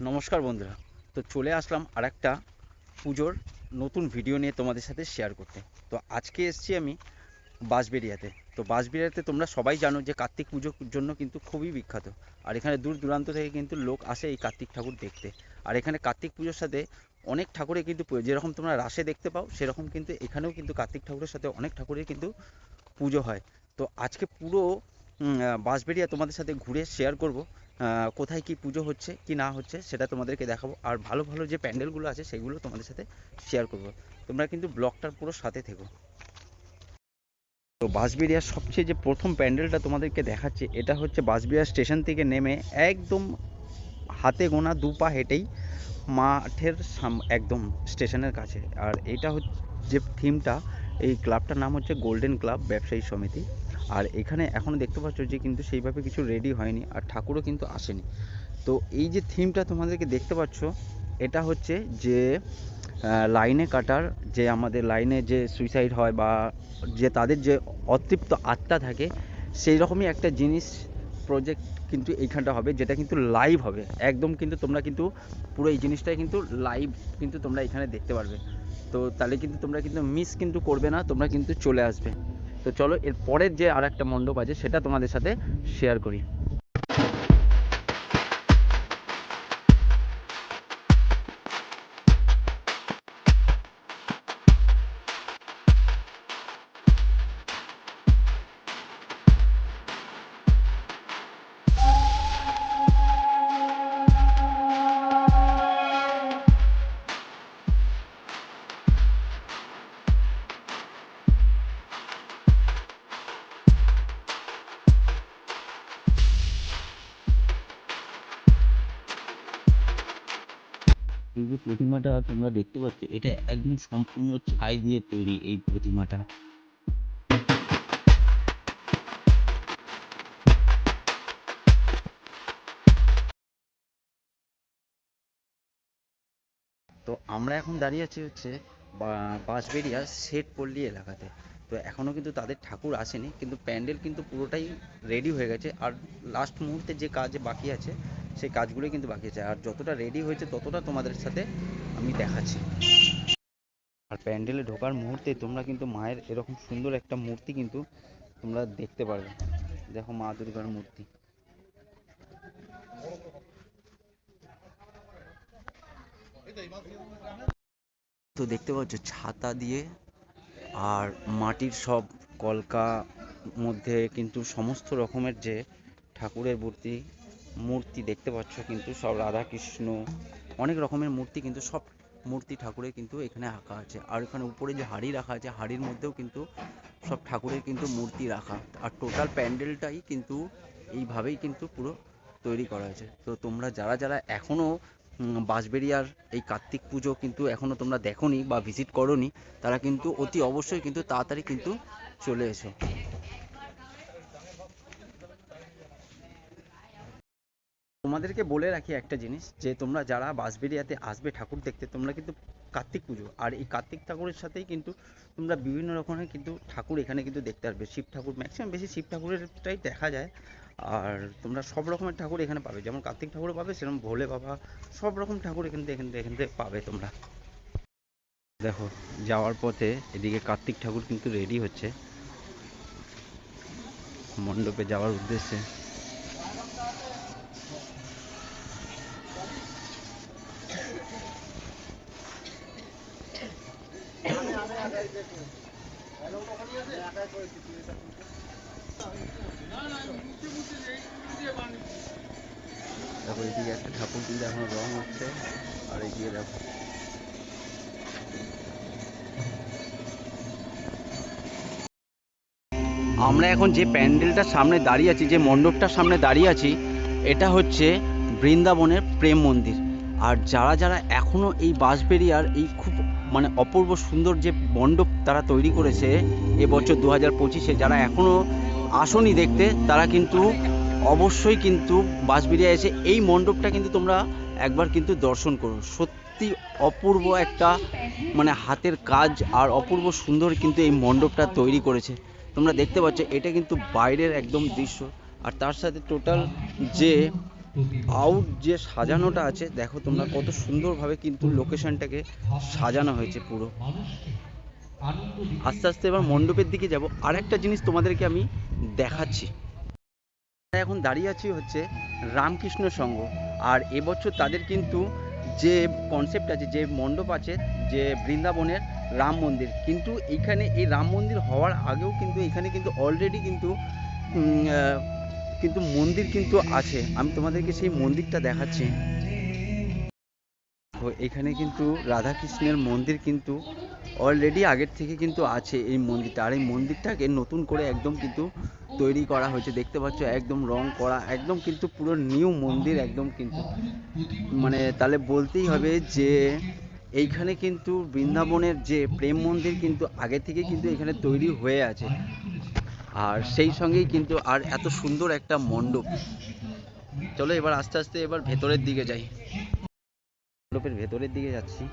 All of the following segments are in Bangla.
নমস্কার বন্ধুরা। তো চলে আসলাম আর একটা পুজোর নতুন ভিডিও নিয়ে তোমাদের সাথে শেয়ার করতে। তো আজকে এসেছি আমি বাঁশবেড়িয়াতে। তো বাঁশবেড়িয়াতে তোমরা সবাই জানো যে কার্তিক পুজোর জন্য কিন্তু খুবই বিখ্যাত। আর এখানে দূর দূরান্ত থেকে কিন্তু লোক আসে এই কার্তিক ঠাকুর দেখতে। আর এখানে কার্তিক পুজোর সাথে অনেক ঠাকুরে কিন্তু যেরকম তোমরা রাসে দেখতে পাও, সেরকম কিন্তু এখানেও কিন্তু কার্তিক ঠাকুরের সাথে অনেক ঠাকুরের কিন্তু পুজো হয়। তো আজকে পুরো বাঁশবেড়িয়া তোমাদের সাথে ঘুরে শেয়ার করব। কোথায় কি পুজো হচ্ছে, কি না হচ্ছে, সেটা তোমাদেরকে দেখাবো। আর ভালো ভালো যে প্যান্ডেলগুলো আছে, সেগুলো তোমাদের সাথে শেয়ার করব। তোমরা কিন্তু ব্লগটার পুরো সাথে থেকো। তো বাঁশবেড়িয়ার সবচেয়ে যে প্রথম প্যান্ডেলটা তোমাদেরকে দেখাচ্ছে, এটা হচ্ছে বাঁশবেড়িয়া স্টেশন থেকে নেমে একদম হাতে গোনা দু পা হেঁটেই মাঠের সাম একদম স্টেশনের কাছে। আর এটা হচ্ছে যে থিমটা এই ক্লাবটার নাম হচ্ছে গোল্ডেন ক্লাব ব্যবসায়ী সমিতি। আর এখানে এখনও দেখতে পাচ্ছ যে কিন্তু সেইভাবে কিছু রেডি হয়নি আর ঠাকুরও কিন্তু আসেনি। তো এই যে থিমটা তোমাদেরকে দেখতে পাচ্ছ, এটা হচ্ছে যে লাইনে কাটার যে আমাদের লাইনে যে সুইসাইড হয় বা যে তাদের যে অতৃপ্ত আত্মা থাকে, সেই রকমই একটা জিনিস প্রজেক্ট কিন্তু এইখানটা হবে, যেটা কিন্তু লাইভ হবে। একদম কিন্তু তোমরা কিন্তু পুরো এই জিনিসটাই কিন্তু লাইভ কিন্তু তোমরা এখানে দেখতে পারবে। তো তাহলে কিন্তু তোমরা কিন্তু মিস কিন্তু করবে না, তোমরা কিন্তু চলে আসবে। তো চলো এর পরের যে আর একটা মণ্ডপ আছে সেটা তোমাদের সাথে শেয়ার করি। এই যে প্রতিমাটা তোমরা দেখতে পাচ্ছ, এটা একদম সম্পূর্ণ ছাই দিয়ে তৈরি এই প্রতিমাটা। তো আমরা এখন দাঁড়িয়ে আছি হচ্ছে বাঁশবেড়িয়া শেঠ পল্লী এলাকাতে। তো এখনও কিন্তু তাদের ঠাকুর আসেনি, কিন্তু প্যান্ডেল কিন্তু পুরোটাই রেডি হয়ে গেছে। আর লাস্ট মুহূর্তে যে কাজ বাকি আছে সেই কাজগুলোই কিন্তু বাকি আছে। আর যতটা রেডি হয়েছে ততটা তোমাদের সাথে আমি দেখাচ্ছি। আর প্যান্ডেলে ঢোকার মুহূর্তে তোমরা কিন্তু মায়ের এরকম সুন্দর একটা মূর্তি কিন্তু তোমরা দেখতে পারবে। দেখো মা দুর্গার মূর্তি। তো দেখতে পাচ্ছ ছাতা দিয়ে আর মাটির সব কলকা মধ্যে কিন্তু সমস্ত রকমের যে ঠাকুরের মূর্তি মূর্তি দেখতে পাচ্ছ কিন্তু সব রাধা কৃষ্ণ অনেক রকমের মূর্তি কিন্তু সব মূর্তি ঠাকুরের কিন্তু এখানে আঁকা আছে। আর এখানে উপরে যে হাড়ি রাখা আছে, হাড়ির মধ্যেও কিন্তু সব ঠাকুরের কিন্তু মূর্তি রাখা। আর টোটাল প্যান্ডেলটাই কিন্তু এইভাবেই কিন্তু পুরো তৈরি করা হয়েছে। তো তোমরা যারা যারা এখনও বাঁশবেড়িয়ার এই কার্তিক পুজো কিন্তু এখনও তোমরা দেখোনি বা ভিজিট করোনি, তারা কিন্তু অতি অবশ্যই কিন্তু তাড়াতাড়ি কিন্তু চলে এসো। তোমাদেরকে বলে রাখি একটা জিনিস, যে তোমরা যারা বাঁশবেড়িয়াতে আসবে ঠাকুর দেখতে, তোমরা কিন্তু কার্তিক পুজো। আর এই কার্তিক ঠাকুরের সাথেই কিন্তু তোমরা বিভিন্ন রকমের কিন্তু ঠাকুর এখানে কিন্তু দেখতে আসবে শিব ঠাকুর ম্যাক্সিমাম বেশি শিব ঠাকুরেরটাই দেখা যায়। আর তোমরা সব রকমের ঠাকুর এখানে পাবে। যেমন কার্তিক ঠাকুরও পাবে, সেরকম ভোলে বাবা, সব রকম ঠাকুর এখান থেকে এখান থেকে পাবে তোমরা। দেখো, যাওয়ার পথে এদিকে কার্তিক ঠাকুর কিন্তু রেডি হচ্ছে। মণ্ডপে যাওয়ার উদ্দেশ্যে। দেখো, এদিকে একটা ঠাকুর কিন্তু এখনও রং হচ্ছে, আর এদিকে দেখো। আমরা এখন যে প্যান্ডেলটার সামনে দাঁড়িয়ে আছি, যে মণ্ডপটার সামনে দাঁড়িয়ে আছি, এটা হচ্ছে বৃন্দাবনের প্রেম মন্দির। আর যারা যারা এখনও এই বাঁশবেড়িয়ার এই খুব মানে অপূর্ব সুন্দর যে মণ্ডপ তারা তৈরি করেছে এবছর দু হাজার পঁচিশে, যারা এখনও আসনি দেখতে, তারা কিন্তু অবশ্যই কিন্তু বাঁশবেড়িয়া এসে এই মণ্ডপটা কিন্তু তোমরা একবার কিন্তু দর্শন করো। সত্যি অপূর্ব একটা মানে হাতের কাজ আর অপূর্ব সুন্দর কিন্তু এই মণ্ডপটা তৈরি করেছে। তোমরা দেখতে পাচ্ছ, এটা কিন্তু বাইরের একদম দৃশ্য। আর তার সাথে টোটাল যে আউট যে সাজানোটা আছে, দেখো তোমরা কত সুন্দরভাবে কিন্তু লোকেশনটাকে সাজানো হয়েছে পুরো। আস্তে আস্তে এবার মণ্ডপের দিকে যাব। আর একটা জিনিস তোমাদেরকে আমি দেখাচ্ছি। এখন দাঁড়িয়ে আছি হচ্ছে রামকৃষ্ণ সংঘ। আর এবছর তাদের কিন্তু যে কনসেপ্ট আছে, যে মণ্ডপ আছে, যে বৃন্দাবনের রাম মন্দির। কিন্তু এখানে এই রাম মন্দির হওয়ার আগেও কিন্তু এখানে কিন্তু অলরেডি কিন্তু কিন্তু মন্দির কিন্তু আছে। আমি তোমাদেরকে সেই মন্দিরটা দেখাচ্ছি। এখানে কিন্তু রাধাকৃষ্ণের মন্দির কিন্তু অলরেডি আগের থেকে কিন্তু আছে এই মন্দিরটা। আর এই মন্দিরটাকে নতুন করে একদম কিন্তু তৈরি করা হয়েছে। দেখতে পাচ্ছ, একদম রং করা, একদম কিন্তু পুরো নিউ মন্দির একদম কিন্তু। মানে তাহলে বলতেই হবে যে, এইখানে কিন্তু বৃন্দাবনের যে প্রেম মন্দির কিন্তু আগে থেকে কিন্তু এখানে তৈরি হয়ে আছে। আর সেই সঙ্গেই কিন্তু আর এত সুন্দর একটা মণ্ডপ। চলো এবার আস্তে আস্তে এবার ভেতরের দিকে যাই। মণ্ডপের ভেতরের দিকে যাচ্ছি।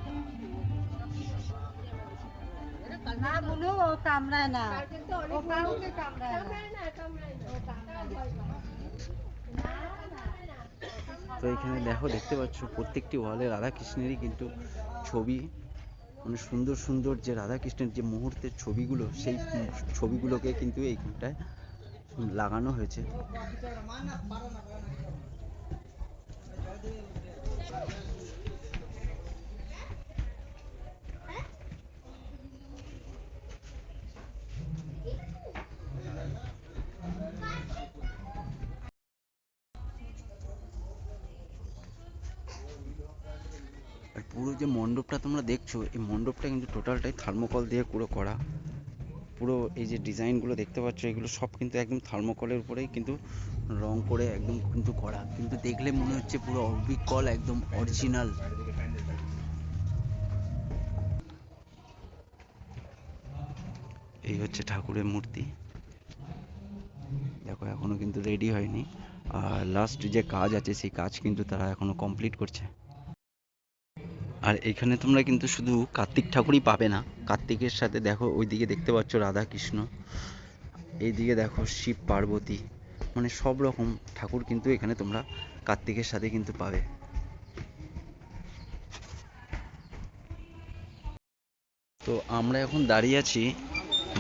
তো এখানে দেখো, দেখতে পাচ্ছ প্রত্যেকটি ওয়ালে রাধাকৃষ্ণেরই কিন্তু ছবি। মানে সুন্দর সুন্দর যে রাধাকৃষ্ণের যে মুহূর্তের ছবিগুলো সেই ছবিগুলোকে কিন্তু এইখানটায় লাগানো হয়েছে। আর পুরো যে মণ্ডপটা তোমরা দেখছ, এই মণ্ডপটা কিন্তু টোটালটাই থার্মোকল দিয়ে পুরো করা। পুরো এই যে ডিজাইনগুলো দেখতে পাচ্ছ, এগুলো সব কিন্তু একদম থার্মোকলের উপরেই কিন্তু রং করে একদম কিন্তু করা। কিন্তু দেখলে মনে হচ্ছে পুরো অবিকল, একদম অরিজিনাল এই হচ্ছে ঠাকুরের মূর্তি। দেখো, এখনও কিন্তু রেডি হয়নি। আর লাস্ট যে কাজ আছে, সেই কাজ কিন্তু তারা এখনও কমপ্লিট করছে। আর এখানে তোমরা কিন্তু শুধু কার্তিক ঠাকুরই পাবে না। কার্তিকের সাথে দেখো, ওইদিকে দেখতে পাচ্ছ রাধা কৃষ্ণ এইদিকে দেখো শিব, পার্বতী মানে সব রকম ঠাকুর কিন্তু এখানে তোমরা কার্তিকের সাথে কিন্তু পাবে। তো আমরা এখন দাঁড়িয়ে আছি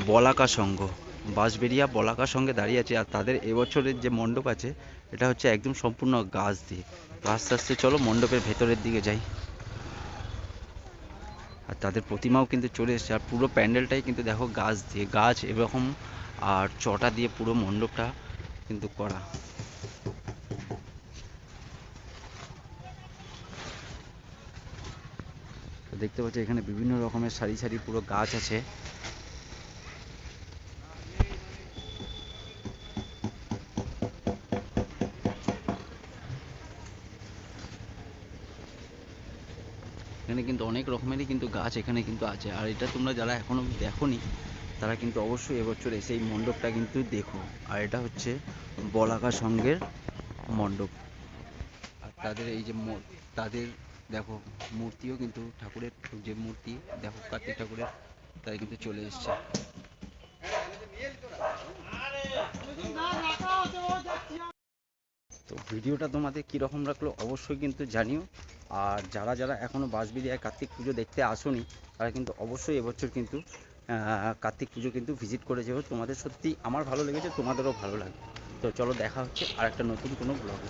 বলাকা সংঘ বাঁশবেরিয়া বলাকা সঙ্গে দাঁড়িয়ে আছে। আর তাদের এবছরের যে মণ্ডপ আছে, এটা হচ্ছে একদম সম্পূর্ণ গাছ দিয়ে। আস্তে আস্তে চলো মণ্ডপের ভেতরের দিকে যাই। আর তাদের প্রতিমাও কিন্তু চলে এসেছে। আর পুরো প্যান্ডেলটাই কিন্তু দেখো গাছ দিয়ে, গাছ এরকম আর চটা দিয়ে পুরো মণ্ডপটা কিন্তু করা। দেখতে পাচ্ছি এখানে বিভিন্ন রকমের সারি সারি পুরো গাছ আছে। এখানে কিন্তু অনেক রকমেরই কিন্তু গাছ এখানে কিন্তু আছে। আর এটা তোমরা যারা এখনও দেখোনি, তারা কিন্তু অবশ্যই এবছর এসে এই মণ্ডপটা কিন্তু দেখো। আর এটা হচ্ছে বলাকা সঙ্গের মণ্ডপ। আর তাদের এই যে তাদের দেখো মূর্তিও কিন্তু ঠাকুরের, যে মূর্তি, দেখো কার্তিক ঠাকুরের তাই কিন্তু চলে এসছে। তো ভিডিওটা তোমাদের কীরকম রাখল অবশ্যই কিন্তু জানিও। আর যারা যারা এখনও বাঁশবিড়িয়ায় কার্তিক পুজো দেখতে আসনি, তারা কিন্তু অবশ্যই এবছর কিন্তু কার্তিক পুজো কিন্তু ভিজিট করে যাবে তোমাদের সত্যি আমার ভালো লেগেছে, তোমাদেরও ভালো লাগবে তো চলো দেখা হচ্ছে আর একটা নতুন কোনো ব্লগে